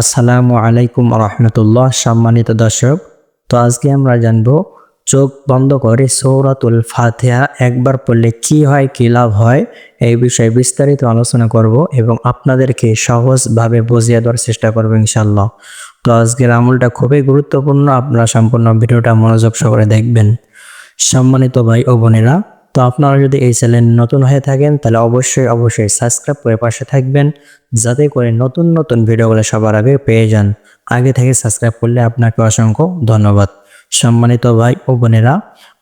আসসালামু আলাইকুম রহমতুল্লাহ, সম্মানিত দর্শক। তো আজকে আমরা জানব, চোখ বন্ধ করে সৌরাতুল ফাতেহা একবার পড়লে কি হয়, কি লাভ হয়, এই বিষয়ে বিস্তারিত আলোচনা করব এবং আপনাদেরকে সহজভাবে বুঝিয়ে দেওয়ার চেষ্টা করব ইনশাল্লাহ তো আজকের আমলটা খুবই গুরুত্বপূর্ণ, আপনারা সম্পূর্ণ ভিডিওটা মনোযোগ সহকারে দেখবেন। সম্মানিত ভাই ও বোনেরা তো আপনারা যদি এই চ্যানেল নতুন হয়ে থাকেন, তাহলে অবশ্যই অবশ্যই সাবস্ক্রাইব করে পাশে থাকবেন, যাতে করে নতুন নতুন ভিডিওগুলো সবার আগে পেয়ে যান। আগে থেকে সাবস্ক্রাইব করলে আপনাকে অসংখ্য ধন্যবাদ। সম্মানিত ভাই ও বোনেরা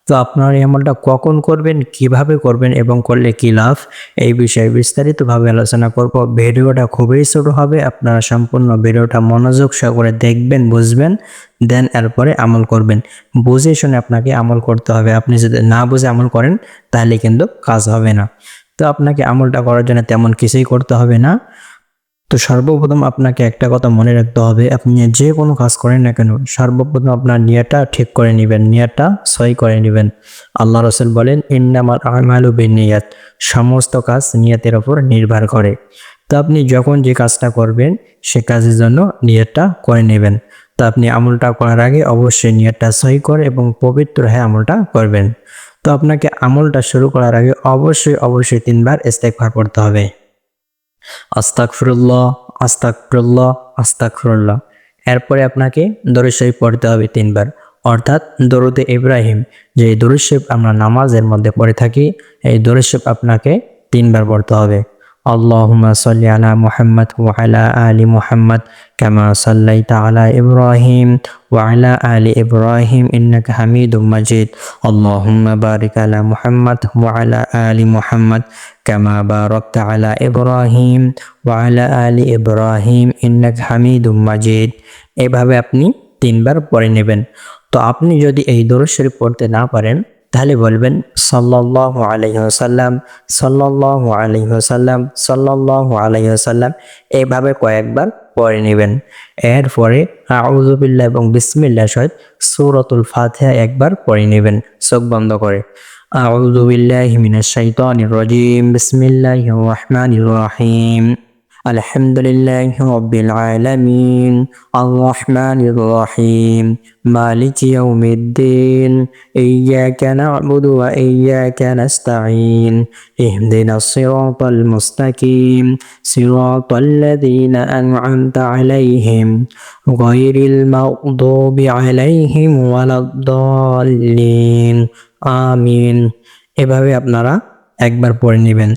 তো আপনারা এই আমলটা কখন করবেন, কীভাবে করবেন এবং করলে কি লাভ, এই বিষয়ে বিস্তারিতভাবে আলোচনা করব। ভিডিওটা খুবই ছোট হবে, আপনারা সম্পূর্ণ ভিডিওটা মনোযোগ সহকারে দেখবেন, বুঝবেন, দেন এরপরে আমল করবেন। বুঝে শুনে আপনাকে আমল করতে হবে। আপনি যদি না বুঝে আমল করেন, তাহলে কিন্তু কাজ হবে না। তো আপনাকে আমলটা করার জন্য তেমন কিছুই করতে হবে না। তো সর্বপ্রথম আপনাকে একটা কথা মনে রাখতে হবে, আপনি যে কোনো কাজ করেন না কেন, সর্বপ্রথম আপনার নিয়াটা ঠিক করে নেবেন, নিয়াটা সই করে নেবেন। আল্লাহ রসুল বলেন ইন্নামার আমালু বিনিয়াত সমস্ত কাজ নিয়াতের ওপর নির্ভর করে। তো আপনি যখন যে কাজটা করবেন, সে কাজের জন্য নিয়তটা করে নেবেন। তো আপনি আমলটা করার আগে অবশ্যই নিয়তটা সই করে এবং পবিত্র হয়ে আমলটা করবেন। তো আপনাকে আমলটা শুরু করার আগে অবশ্যই অবশ্যই তিনবার ইস্তেকবার করতে হবে। আস্তাকফিরুল্লাহ আস্তাক ফিরুল্লাহ এরপরে আপনাকে দরুদ শরীফ পড়তে হবে তিনবার। অর্থাৎ দরুদে ইব্রাহিম যে দরুদ শরীফ আমরা নামাজের মধ্যে পড়ে থাকি, এই দরুদ শরীফ আপনাকে তিনবার পড়তে হবে। اللهم صل على محمد وعلى آل محمد كما صليت على إبراهيم وعلى آل إبراهيم إنك حميد مجيد اللهم بارك على محمد وعلى آل محمد كما باركت على إبراهيم وعلى آل إبراهيم إنك حميد مجيد এভাবে আপনি তিনবার পড়ে নেবেন তো আপনি যদি এই দরুদ শরীফ পড়তে না পারেন তাহলে বলবেন, সাল্লাল্লাহু আলাইহি ওয়াসাল্লাম, সাল্লাল্লাহু আলাইহি ওয়াসাল্লাম এইভাবে কয়েকবার পড়ে নেবেন। এরপরে আউযুবিল্লাহ এবং বিসমিল্লাহ সহিত সূরাতুল ফাতিহা একবার পড়ে নেবেন, চোখ বন্ধ করে। আউযু বিল্লাহি মিনাশ শাইতানির রাজিম, বিসমিল্লাহির রহমানির রহিম। الحمد لله رب العالمين الرحمن الرحيم مالك يوم الدين إياك نعبد وإياك نستعين اهدنا الصراط المستقيم صراط الذين أنعمت عليهم غير المغضوب عليهم ولا الضالين آمين এভাবে আপনারা একবার পড়ে নেবেন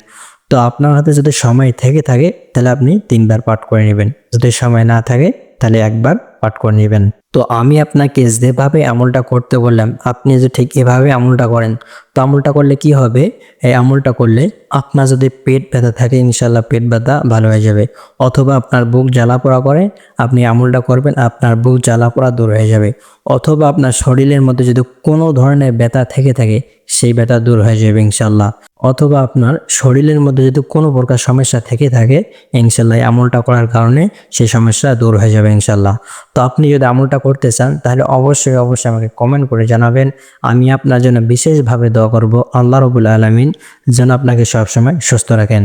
তো আপনার হাতে যদি সময় থেকে থাকে, তাহলে আপনি তিনবার পাঠ করে নেবেন। যদি সময় না থাকে, তাহলে একবার পাঠ করে নেবেন। তো আমি আপনাকে যেভাবে আমলটা করতে বললাম, আপনি যদি ঠিক এভাবে আমলটা করেন তো আমলটা করলে কি হবে? এই আমলটা করলে আপনার যদি পেট ব্যথা থাকে ইনশাল্লাহ পেট ব্যথা ভালো হয়ে যাবে। অথবা আপনার বুক জ্বালা পোড়া করে, আপনি আমলটা করবেন, আপনার বুক জ্বালা পোড়া দূর হয়ে যাবে। অথবা আপনার শরীরের মধ্যে যদি কোনো ধরনের ব্যথা থেকে থাকে, সেই ব্যথা দূর হয়ে যাবে ইনশাল্লাহ অথবা আপনার শরীরের মধ্যে যদি কোনো প্রকার সমস্যা থেকে থাকে ইনশাল্লাহ আমলটা করার কারণে সেই সমস্যা দূর হয়ে যাবে ইনশাল্লাহ তো আপনি যদি আমলটা করতে চান, তাহলে অবশ্যই অবশ্যই আমাকে কমেন্ট করে জানাবেন। আমি আপনার জন্য বিশেষভাবে দোয়া করব। আল্লাহ রবুল আলমিন যেন আপনাকে সবসময় সুস্থ রাখেন।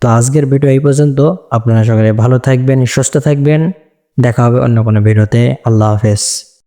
তো আজকের ভিডিও এই পর্যন্ত। আপনারা সকলে ভালো থাকবেন, সুস্থ থাকবেন। দেখা হবে অন্য কোনো ভিডিওতে। আল্লাহ হাফেজ।